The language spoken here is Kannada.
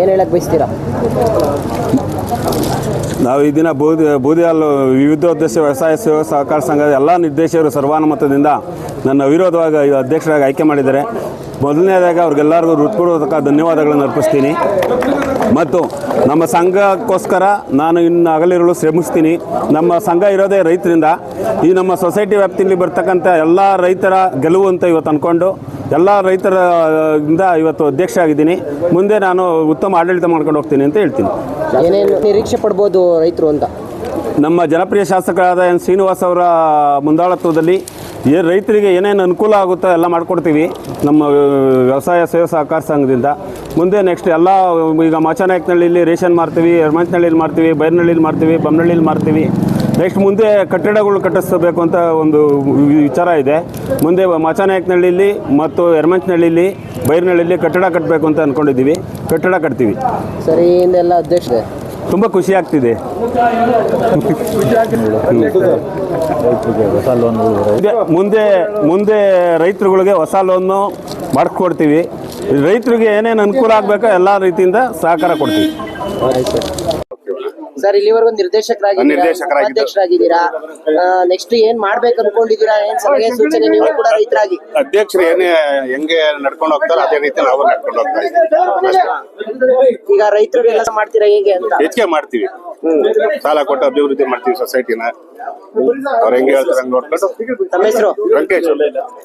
ಏನು ಹೇಳಕ್ ಬಯಸ್ತೀರಾ? ನಾವು ಈ ದಿನ ಬೂದಿ ವಿವಿಧ ವಿವಿಧೋದ್ದೇಶ ವ್ಯವಸಾಯ ಸೇವಾ ಸಹಕಾರ ಸಂಘದ ಎಲ್ಲ ನಿರ್ದೇಶಕರು ಸರ್ವಾನುಮತದಿಂದ ನನ್ನ ಅವಿರೋಧವಾಗಿ ಅಧ್ಯಕ್ಷರಾಗಿ ಆಯ್ಕೆ ಮಾಡಿದ್ದಾರೆ. ಮೊದಲನೇದಾಗಿ ಅವ್ರಿಗೆಲ್ಲರಿಗೂ ಹೃತ್ಪೂರ್ವಕ ಧನ್ಯವಾದಗಳನ್ನು ಅರ್ಪಿಸ್ತೀನಿ. ಮತ್ತು ನಮ್ಮ ಸಂಘಕ್ಕೋಸ್ಕರ ನಾನು ಇನ್ನು ಅಗಲಿರಲು ಶ್ರಮಿಸ್ತೀನಿ. ನಮ್ಮ ಸಂಘ ಇರೋದೇ ರೈತರಿಂದ. ಈ ನಮ್ಮ ಸೊಸೈಟಿ ವ್ಯಾಪ್ತಿಯಲ್ಲಿ ಬರ್ತಕ್ಕಂಥ ಎಲ್ಲ ರೈತರ ಗೆಲುವು ಅಂತ ಇವತ್ತು ಅಂದ್ಕೊಂಡು ಎಲ್ಲ ರೈತರ ಇಂದ ಇವತ್ತು ಅಧ್ಯಕ್ಷ ಆಗಿದ್ದೀನಿ ಮುಂದೆ ನಾನು ಉತ್ತಮ ಆಡಳಿತ ಮಾಡ್ಕೊಂಡು ಹೋಗ್ತೀನಿ ಅಂತ ಹೇಳ್ತೀನಿ. ಏನೇನು ನಿರೀಕ್ಷೆ ಪಡ್ಬೋದು ರೈತರು ಅಂತ? ನಮ್ಮ ಜನಪ್ರಿಯ ಶಾಸಕರಾದ ಎನ್ ಶ್ರೀನಿವಾಸ್ ಅವರ ಮುಂದಾಳತ್ವದಲ್ಲಿ ಏ ರೈತರಿಗೆ ಏನೇನು ಅನುಕೂಲ ಆಗುತ್ತೋ ಎಲ್ಲ ಮಾಡಿಕೊಡ್ತೀವಿ. ನಮ್ಮ ವ್ಯವಸಾಯ ಸೇವಾ ಸಹಕಾರ ಸಂಘದಿಂದ. ಮುಂದೆ ನೆಕ್ಸ್ಟ್ ಎಲ್ಲ ಈಗ ಮಾಚನಾಯಕನಹಳ್ಳಿಲಿ ರೇಷನ್ ಮಾಡ್ತೀವಿ ಯರಮಂಚನಹಳ್ಳಿಲಿ ಮಾಡ್ತೀವಿ ಬೈರನಹಳ್ಳಿಲಿ ಮಾಡ್ತೀವಿ ಬೊಮ್ಮನಹಳ್ಳಿಲಿ ಮಾರ್ತೀವಿ. ನೆಕ್ಸ್ಟ್ ಮುಂದೆ ಕಟ್ಟಡಗಳು ಕಟ್ಟಿಸಬೇಕು ಅಂತ ಒಂದು ವಿಚಾರ ಇದೆ. ಮುಂದೆ ಮಚಾನಾಯಕನಹಳ್ಳಿಲಿ ಮತ್ತು ಎರಮಂಚನಹಳ್ಳಿಲಿ ಬೈರನಹಳ್ಳಿಲಿ ಕಟ್ಟಡ ಕಟ್ಟಬೇಕು ಅಂತ ಅಂದ್ಕೊಂಡಿದ್ದೀವಿ ಕಟ್ಟಡ ಕಟ್ತೀವಿ. ಸರಿ ಇನ್ನೆಲ್ಲ ಅಧ್ಯಕ್ಷ. ತುಂಬ ಖುಷಿ ಆಗ್ತಿದೆ. ಮುಂದೆ ಮುಂದೆ ರೈತರುಗಳಿಗೆ ಹೊಸ ಲೋನು ಮಾಡ್ಕೊಡ್ತೀವಿ. ರೈತರಿಗೆ ಏನೇನು ಅನುಕೂಲ ಆಗಬೇಕೋ ಎಲ್ಲ ರೀತಿಯಿಂದ ಸಹಕಾರ ಕೊಡ್ತೀವಿ. ಸರ್ ಇಲ್ಲಿವರೆಗೂ ನಿರ್ದೇಶಕರಾಗಿದ್ದು. ಅಧ್ಯಕ್ಷರಾಗಿದ್ದೀರಾ ನೆಕ್ಸ್ಟ್ ಏನ್ ಮಾಡ್ಬೇಕು ಅನ್ಕೊಂಡಿದ್ದೀರಾ ಏನ್ ಸಲಹೆ ಸೂಚನೆ ನೀವು ಕೂಡ ರೈತರಾಗಿ? ಅಧ್ಯಕ್ಷರು ಏನೇ ಹೆಂಗೆ ನಡ್ಕೊಂಡು ಹೋಗ್ತಾರೋ ಅದೇ ರೀತಿ ನಾವು ನಡ್ಕೊಂಡು ಹೋಗ್ತಾ ಇದ್ದೀವಿ. ಈಗ ರೈತರು ಕೆಲಸ ಮಾಡ್ತೀರಾ ಹೇಗೆ ಅಂತ? ಹೆಚ್ಚಿಗೆ ಮಾಡ್ತೀವಿ. ಸಾಲ ಕೊಟ್ಟು ಅಭಿವೃದ್ಧಿ ಮಾಡ್ತೀವಿ ಸೊಸೈಟಿನ. ಅವ್ರ ಹೆಂಗೆ ಹೇಳ್ತಾರೆ ನೋಡ್ಕೊಂಡು. ತಮ್ಮ ಹೆಸರು? ವೆಂಕಟೇಶ್